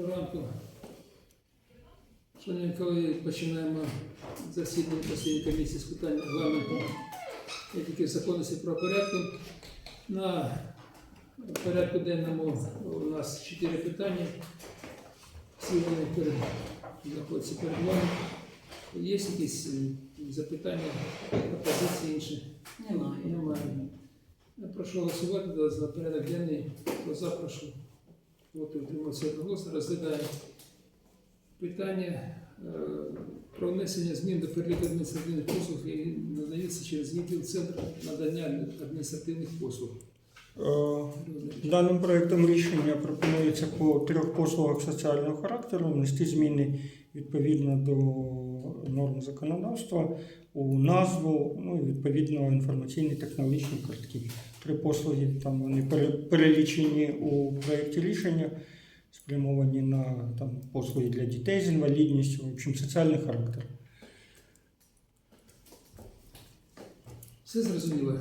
Доброго ранку. Шановні колеги, починаємо засідання постійної комісії з питань регламенту, етики, законності про порядку. На порядку денному у нас чотири питання. Всі вони перед, знаходяться перед вами. Є якісь запитання, пропозиції інші? Немає. Немає. Я прошу голосувати за порядок денний. Хто за, прошу. От утримався одноголосно. Розглядаємо питання е, про внесення змін до переліку адміністративних послуг і надається через відділ Центр надання адміністративних послуг. Е, Даним проектом рішення пропонується по трьох послугах соціального характеру внести зміни відповідно до норм законодавства у назву, ну і відповідно інформаційні технологічні картки. Три послуги там вони перелічені у проєкті рішення, спрямовані на там, послуги для дітей з інвалідністю, в общем, соціальний характер. Все зрозуміло?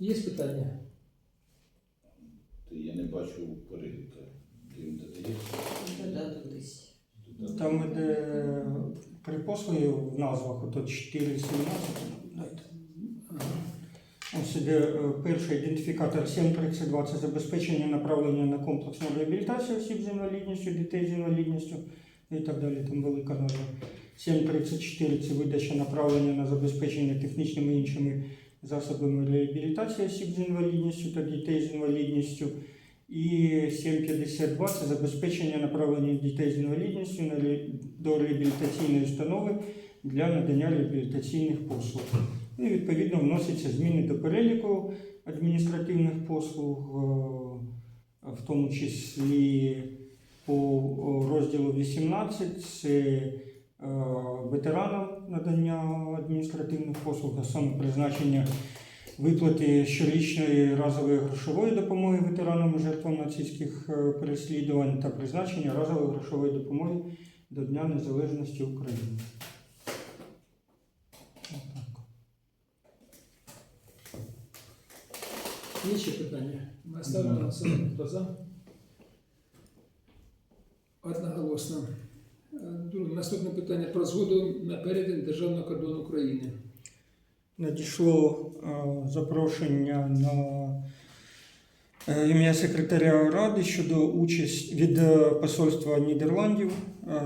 Є питання? Я не бачу переліка, де він. Додаток десь. Там іде при послуги в назвах ото 4.17. Дайте. Ось іде е, перший ідентифікатор 732 це забезпечення направлення на комплексну реабілітацію осіб з інвалідністю, дітей з інвалідністю і так далі. Там велика назва. 734 це видача направлення на забезпечення технічними і іншими засобами реабілітації осіб з інвалідністю та дітей з інвалідністю. І 752 це забезпечення направлення дітей з інвалідністю на до реабілітаційної установи для надання реабілітаційних послуг. І відповідно вносяться зміни до переліку адміністративних послуг, е, в тому числі по розділу 18 це е, ветеранам надання адміністративних послуг, а саме призначення виплати щорічної разової грошової допомоги ветеранам і жертвам нацистських е, переслідувань та призначення разової грошової допомоги до Дня Незалежності України. Є ще питання? Ми ставимо на голосування. Хто за? Одноголосно. Е, Друге, наступне питання про згоду на перетин державного кордону України. Надійшло е, запрошення на е, ім'я секретаря Ради щодо участь від е, посольства Нідерландів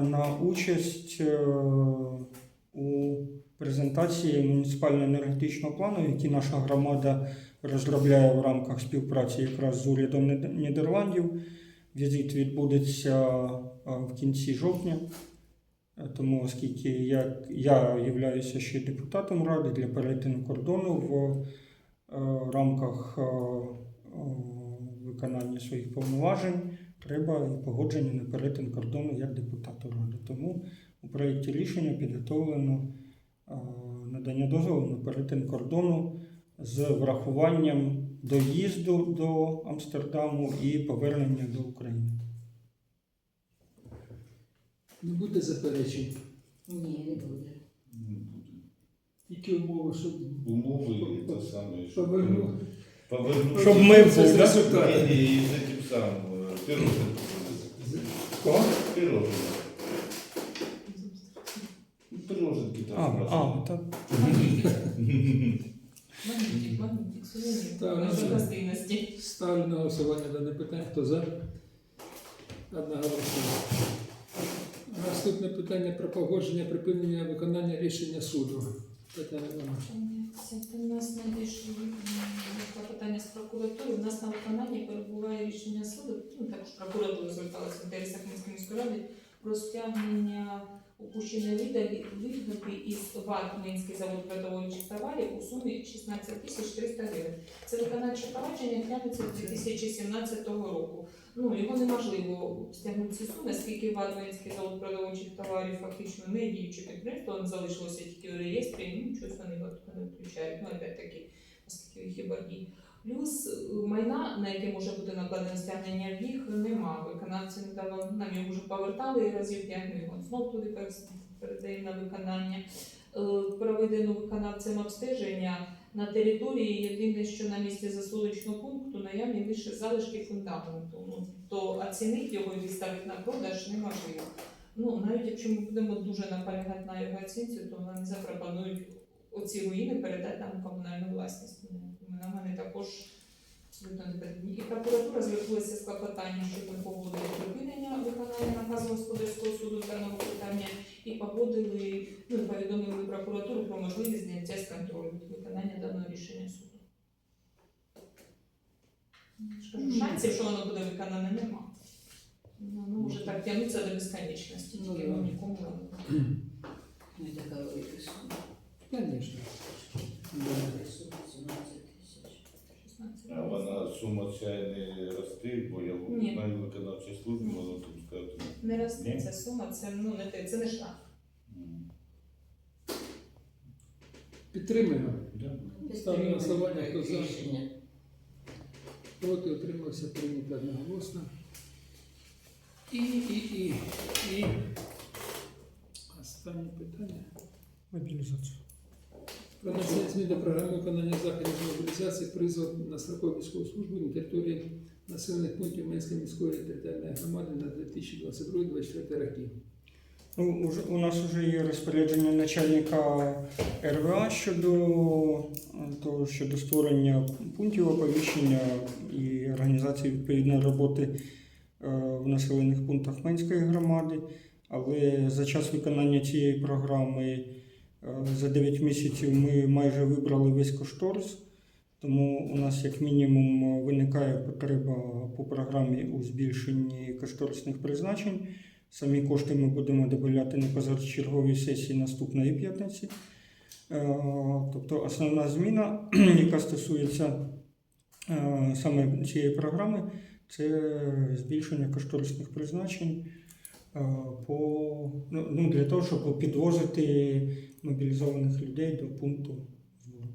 на участь у презентації муніципально-енергетичного плану, який наша громада розробляє в рамках співпраці якраз з урядом Нідерландів. Візит відбудеться в кінці жовтня. Тому, оскільки я, я являюся ще депутатом ради для перетину кордону в е, рамках е, е, виконання своїх повноважень, треба і погодження на перетин кордону як депутату ради. Тому у проєкті рішення підготовлено надання дозволу на перетин кордону з врахуванням доїзду до Амстердаму і повернення до України. Не буде заперечень. Ні, не буде. Які умови, щоб Умови те саме, щоб повернув. повернути. Щоб ми Це були, да? результат. Ні, ні, за тим самим, е, пирожне. Кого? Ну, там. а. Так, ну, гостинності. Ставлю на голосування дане питання. Хто за? Одноголосно. Наступне питання про погодження припинення виконання рішення суду. Це у нас надійшло питання з прокуратури. У нас на виконанні перебуває рішення суду, ну також прокуратура зверталася в інтересах міської міської ради про стягнення упущеної вигоди із ВАТ Минський завод продовольчих товарів у сумі 16 тисяч 300 гривень. Це виконавче провадження тягнеться з 2017 року. Ну, його неможливо стягнути ці суми, оскільки Вадвинський завод продовольчих товарів фактично не діюче підприємство, залишилося тільки у реєстрі, ну, щось вони його не включають. Ну, опять-таки, оскільки є борги. Плюс е, майна, на яке може бути накладено стягнення їх, нема. Виконавці не давали, нам його вже повертали разів п'ять, ми його знов туди передаємо на виконання. Е, Проведено виконавцем обстеження На території єдине, що на місці засолочного пункту наявні лише залишки фундаменту. Ну, то оцінити його і виставити на продаж неможливо. Ну, навіть якщо ми будемо дуже наполягати на його оцінці, то вони запропонують оці руїни передати нам комунальну власність. Ну, Нам вони також. І прокуратура звернулася з клопотанням щодо погоди припинення виконання наказу господарського суду даного питання і погодили, ну, повідомили прокуратуру про можливість зняття з контролю виконання даного рішення суду. Я ж кажу, Шансів, що воно буде виконане, нема. Ну, ну, може так тягнутися до безконечності, Ну, тільки да. ну, нікому воно. Не така велика сума. Звісно. Да. Сума 17 тисяч. 16. А вона сума ця не росте, бо я Ні. знаю виконавча служба, воно там сказати. Не росте Ні? ця сума, це ну не те, це не штраф. м, Підтримуємо. да. Ставлю на голосування, хто за. рішення. Проти утримався прийнято одноголосно. І, і, і, і останнє питання. Мобілізація. Про внесення змін до програми виконання заходів з мобілізації призов на строкову військову службу на території населених пунктів Менської міської територіальної громади на 2022-2024 роки. Ну, у нас вже є розпорядження начальника РВА щодо того, щодо створення пунктів оповіщення і організації відповідної роботи е, в населених пунктах Менської громади. Але за час виконання цієї програми е, за 9 місяців ми майже вибрали весь кошторис. Тому у нас як мінімум виникає потреба по програмі у збільшенні кошторисних призначень. Самі кошти ми будемо додати на позачерговій сесії наступної п'ятниці. Е, Тобто основна зміна, яка стосується е, саме цієї програми, це збільшення кошторисних призначень е, ну, ну, для того, щоб підвозити мобілізованих людей до пункту збору.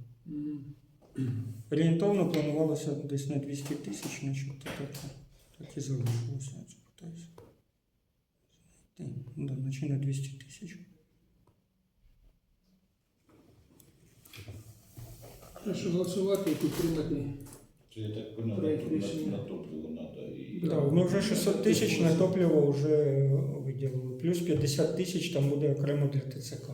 Орієнтовно планувалося десь на 200 тисяч, значить так, так і залишилося. Я питаюся. Знайти. Да, значить на 200 тисяч. Прошу голосувати і підтримати. Це я так Проект на, рішення. на топливо треба і. Да. Да, ми вже 600 тисяч на топливо вже виділили. Плюс 50 тисяч там буде окремо для ТЦК.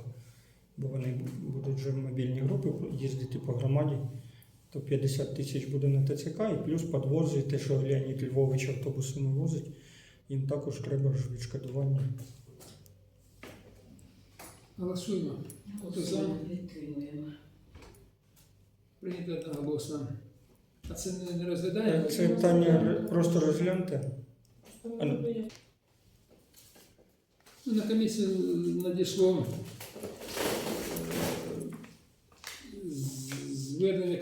Бо вони будуть вже в мобільні групи їздити по громаді. То 50 тисяч буде на ТЦК і плюс подвози, те, що Леонід Львович автобусами возить, їм також треба ж відшкодування. Голосуємо. Хто за? Підтримуємо. Прийнято одноголосно. А це не, не розглядає? Це питання просто розгляньте. А. Ну, На комісію надійшло е, з- звернення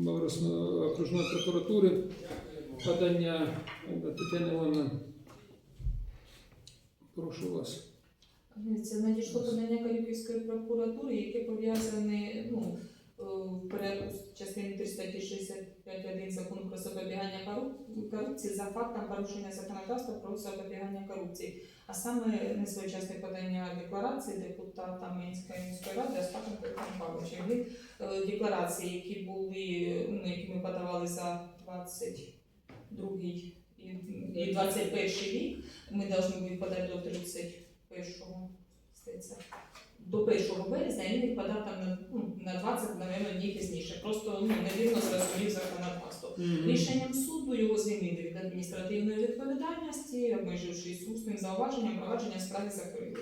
Мавросної окружної прокуратури, подання е, Тетяни Івановна. Прошу вас. Це надійшло подання Карюківської прокуратури, яке пов'язане ну, е, в порядку частини 3 статті 65.1 закону про запобігання корупції за фактом порушення законодавства про запобігання корупції, а саме несвоєчасне подання декларації депутата Минської міської ради Павловича. Він е, декларації, які були, ну, які ми подавали за 22 і, і 21 рік, ми повинні були подати до 31 здається, до 1 березня, і він подав там на, ну, на 20, мабуть, днів пізніше. Просто ну, невірно зрозумів законодавство. Рішенням суду його звільнили від адміністративної відповідальності, обмежившись усним зауваженням, провадження справи закрили.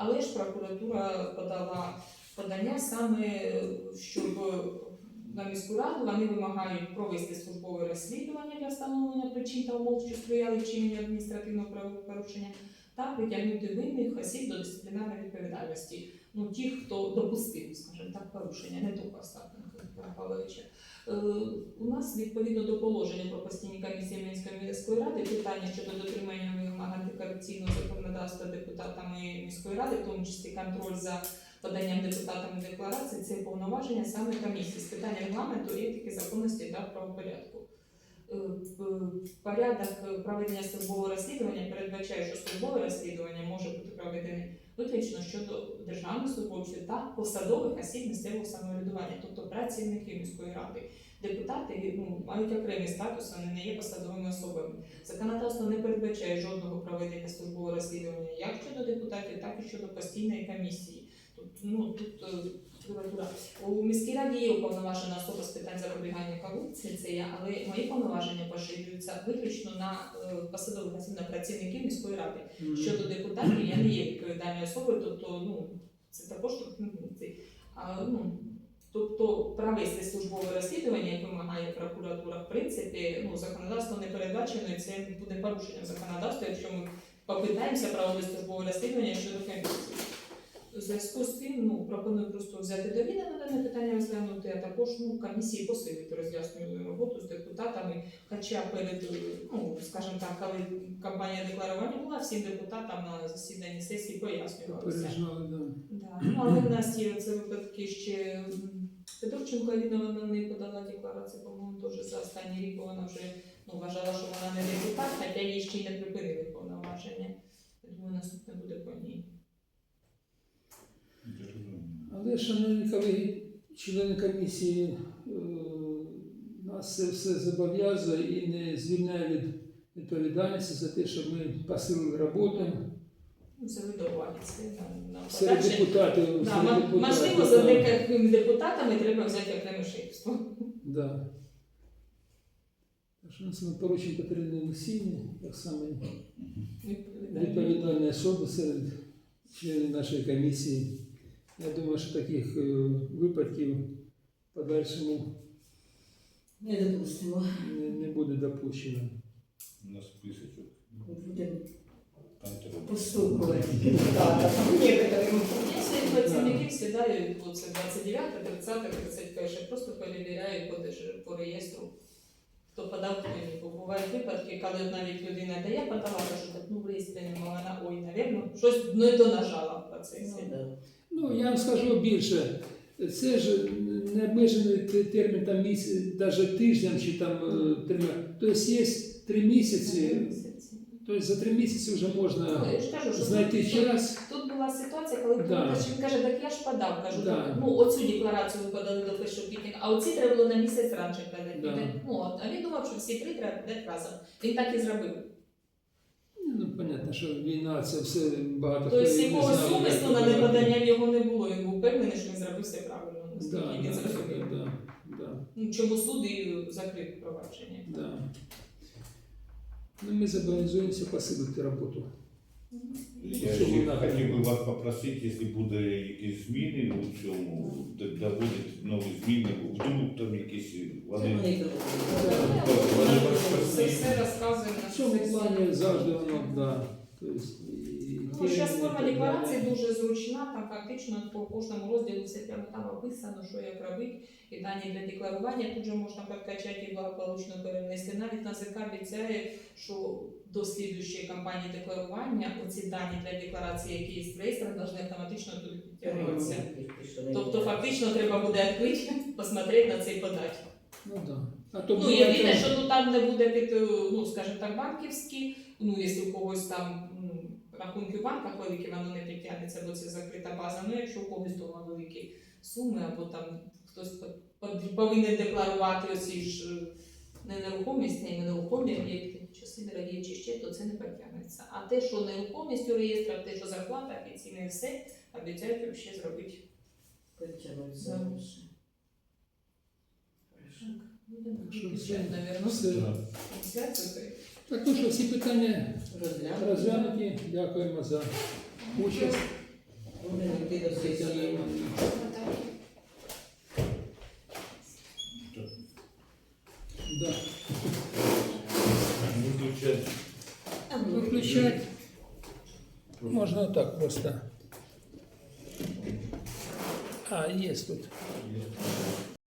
Але ж прокуратура подала подання саме, щоб на міську раду вони вимагають провести службове розслідування для встановлення причин та умов, що сприяли вчиненню адміністративного правопорушення, та притягнути винних осіб до дисциплінарної відповідальності. Ну, ті, хто допустив, скажімо так, порушення, не тільки Остапенко Петра Павловича. Е, У нас відповідно до положення про постійні комісії Мінської міської ради питання щодо дотримання вимог антикорупційного законодавства депутатами міської ради, в тому числі контроль за поданням депутатами декларації, це повноваження саме комісії з питань регламенту, етики, законності та правопорядку. е, порядок проведення службового розслідування передбачає, що службове розслідування може бути проведене виключно щодо державних службовців та посадових осіб місцевого самоврядування, тобто працівників міської ради. Депутати ну, мають окремий статус, вони не є посадовими особами. Законодавство не передбачає жодного проведення службового розслідування як щодо депутатів, так і щодо постійної комісії. Тобто, ну тут е. У міській раді є уповноважена особа з питань запобігання корупції, це я, але мої повноваження поширюються виключно на е, посадових на працівників міської ради. Мгм. Щодо депутатів, я не є відповідальною особою, тобто ну це також ну, а, ну, тобто провести службове розслідування, як вимагає прокуратура, в принципі, ну законодавство не передбачено, і це буде порушенням законодавства, якщо ми попитаємося проводити службове розслідування щодо комісії. У зв'язку з цим ну, пропоную просто взяти до відома дане питання розглянути, а також ну, комісії посилити роз'яснювальну роботу з депутатами. Хоча перед, ну, скажімо так, коли кампанія декларування була, всім депутатам на засіданні сесії. Попереджали, да. Ну, але в нас є це випадки ще м, Федорченко Аліна, вона не подала декларацію, по-моєму, теж за останній рік, бо вона вже ну, вважала, що вона не депутат, хоча їй ще й не припинили повноваження. Я думаю, наступне буде по ній. Але, шановні колеги, члени комісії, е, нас це все зобов'язує і не звільняє від відповідальності за те, що ми посилили роботу серед депутатів. Да, серед депутатів, можливо, за деякими депутатами треба взяти окреме шефство. Да. Так що нас ми поручимо Катерині Олексійні, як саме відповідальні особи серед членів нашої комісії. Я думаю, що таких е, випадків подальшому Не допустимо. не, не буде допущено. На списочок. Будемо постукувати депутата. Некоторим. Сідають, от 29, 30, 31, просто перевіряють по, по реєстру, хто подав, хто ні. Бо бувають випадки, коли навіть людина дає подала, що так, ну в реєстрі немає, вона, ой, навірно, щось не то нажала в процесі. Ну, да. Ну, я вам скажу більше. Це ж не обмежений термін там місяць, навіть тиждень чи там е. Тобто є три місяці. Тобто за три місяці вже Ну, можна я ж кажу, що знайти тут, час. тут була ситуація, коли да. він каже, так я ж подав, кажу, Да. ну оцю декларацію ви подали до 1 квітня, а оці треба було на місяць раніше подати. Да. Ну, а він думав, що всі три треба подати разом. Він так і зробив. Ну, понятно, що війна це все багато Тобто хто і не якогось знав, як на неподання в його не було. Він був впевнений, що він зробив все правильно. Да, наскільки він да, зрозумів. да, да, Ну, чому суд і закрив провадження. да. Ну, ми зобов'язуємося посилити роботу. Я ще хотів би вас попросити, якщо буде якісь зміни у цьому, доводити нові зміни, вдруг там якісь Це вони. вони Все, розказуємо В цьому плані завжди воно, да. Тобто, і Ну, зараз форма декларації дуже зручна, там фактично по кожному розділу все прямо там описано, що як робити, і дані для декларування тут же можна підкачати і благополучно перенести. Навіть НАЗК обіцяє, що до слідуючої кампанії декларування оці дані для декларації, які є в реєстрах, повинні автоматично туди підтягуватися. Тобто фактично треба буде відкрити, посмотрети на цей податок. Ну, да. А то Ну, єдине, що тут там не буде під, е, ну, скажімо так, банківські, ну, якщо у когось там рахунки в банках великі, воно не підтягнеться, бо це закрита база. Ну, якщо у когось вдома великі суми, або там хтось по- по- повинен декларувати оці ж е, не нерухомість, не нерухомі об'єкти, чи сидорові, чи ще, то це не підтягнеться. А те, що нерухомість у реєстрах, те, що зарплата, офіційне все, обіцяють взагалі зробити. Будемо що все-. Так, ну що, всі питання Розглянути. розглянуті. Дякуємо за участь. Будемо йти до Тетяна сесії. Іванівна. Да. Виключать. Выключать можно вот так просто. А, есть тут. Є.